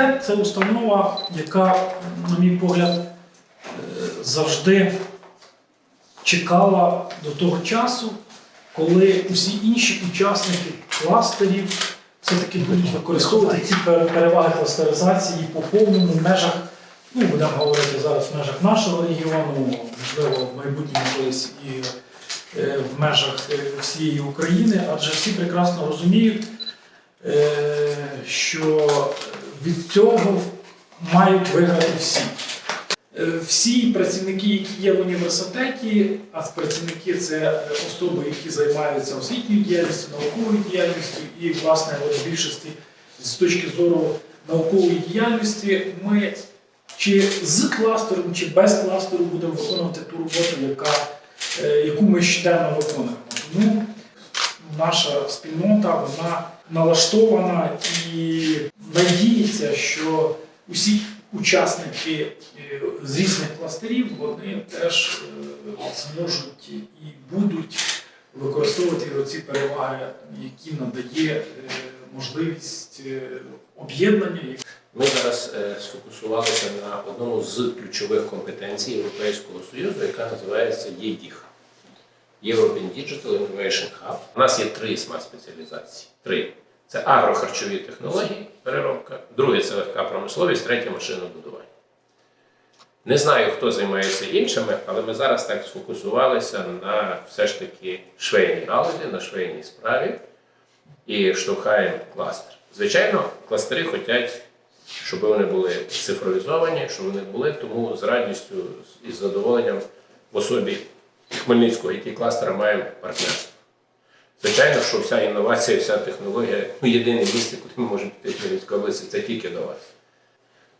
Університет це установа, яка, на мій погляд, е, завжди чекала до того часу, коли усі інші учасники кластерів все-таки будуть використовувати ці переваги кластеризації по повному межах, ну будемо говорити зараз в межах нашого регіону, можливо, в майбутньому колись і е, в межах е, всієї України, адже всі прекрасно розуміють, що від цього мають виграти всі. Е, Всі працівники, які є в університеті, а працівники це особи, які займаються освітньою діяльністю, науковою діяльністю, і, власне, в більшості з точки зору наукової діяльності, ми чи з кластером, чи без кластеру будемо виконувати ту роботу, яка, е, яку ми щоденно виконуємо. Тому наша спільнота вона налаштована і надіється, що усі учасники е, з різних кластерів вони теж е, зможуть і будуть використовувати оці переваги, які надає е, можливість об'єднання. Ми зараз сфокусувалися на одному з ключових компетенцій Європейського Союзу, яка називається ЄДІХ. European Digital Innovation Hub. У нас є три смарт-спеціалізації. Три. Це агрохарчові технології, переробка, друге це легка промисловість, третє машинобудування. Не знаю, хто займається іншими, але ми зараз так сфокусувалися на все ж таки швейній галузі, на швейній справі і штовхаємо кластер. Звичайно, кластери хочуть, щоб вони були цифровізовані, щоб вони були, тому з радістю і з задоволенням в особі Хмельницького it кластера маємо партнерство. Звичайно, що вся інновація, вся технологія, ну, єдине місце, куди ми можемо піти в Хмельницькій області, це тільки до вас.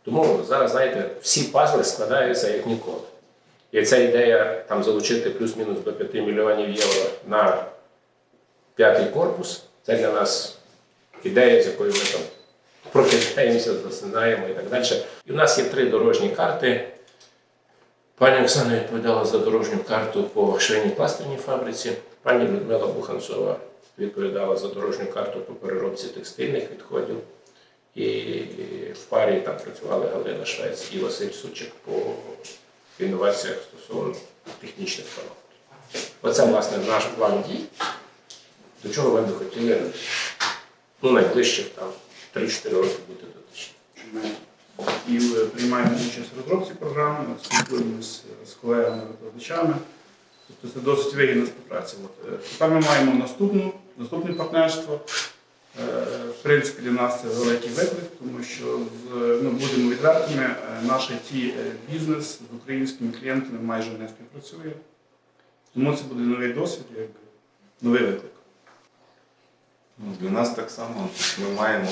Тому зараз, знаєте, всі пазли складаються як ніколи. І ця ідея там залучити плюс-мінус до 5 мільйонів євро на п'ятий корпус, це для нас ідея, з якою ми там прокидаємося, засинаємо і так далі. І в нас є три дорожні карти. Пані Оксана відповідала за дорожню карту по швейній кластерній фабриці. Пані Людмила Буханцова відповідала за дорожню карту по переробці текстильних відходів. І в парі там працювали Галина Швець і Василь Сучик по інноваціях стосовно технічних параметрів. Оце, власне, наш план дій, до чого ми би хотіли ну, найближчих там 3-4 роки бути дотичні. І приймаємо участь в розробці програми, спілкуємося з колегами-викладачами. Тобто це досить вигідна співпраця. Е, Тепер ми маємо наступну, наступне партнерство. Е, В принципі, для нас це великий виклик, тому що ну, будемо відвертими, е, наш it бізнес з українськими клієнтами майже не співпрацює. Тому це буде новий досвід, якби новий виклик. Ну, Для нас так само ми маємо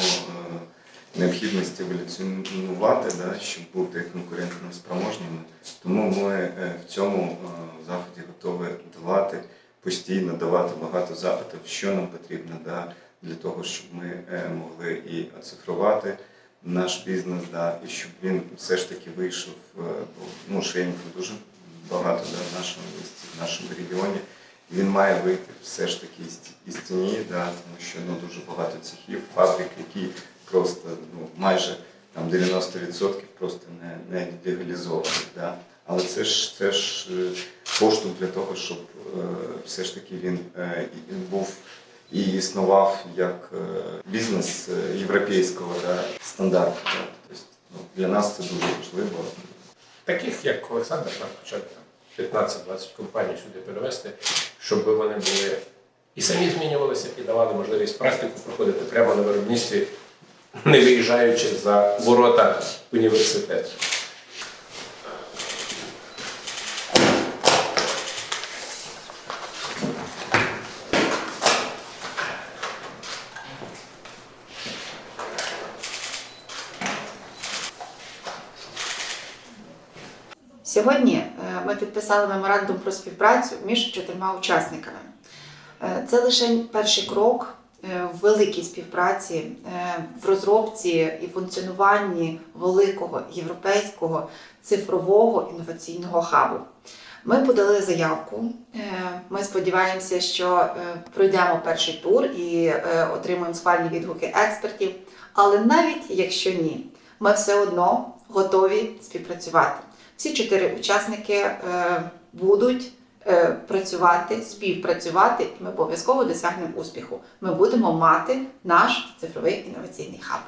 необхідність еволюціонувати, да, щоб бути конкурентно спроможними. Тому ми е, в цьому е, заході готові давати постійно давати багато запитів, що нам потрібно да, для того, щоб ми е, могли і оцифрувати наш бізнес, да, і щоб він все ж таки вийшов. Ну, швейників дуже багато да, в нашому місті, в нашому регіоні. Він має вийти все ж таки із тіні, да, тому що ну, дуже багато цехів, фабрик, які просто ну, майже там 90% просто не, не легалізовані. Да. Але це ж це ж е, поштовх для того, щоб е, все ж таки він е, був і існував як бізнес європейського да, стандарту. Да. Тобто, ну, для нас це дуже важливо. Таких, як Олександр, хоча 15-20 компаній сюди перевести, щоб вони були і самі змінювалися, і давали можливість практику проходити прямо на виробництві, не виїжджаючи за ворота університету. Сьогодні е, ми підписали меморандум про співпрацю між чотирма учасниками. Е, Це лише перший крок в великій співпраці е, в розробці і функціонуванні великого європейського цифрового інноваційного хабу. Ми подали заявку. е, Ми сподіваємося, що е, пройдемо перший тур і е, отримаємо схвальні відгуки експертів. Але навіть якщо ні, ми все одно готові співпрацювати. Всі чотири учасники е, будуть е, працювати, співпрацювати, і ми обов'язково досягнемо успіху. Ми будемо мати наш цифровий інноваційний хаб.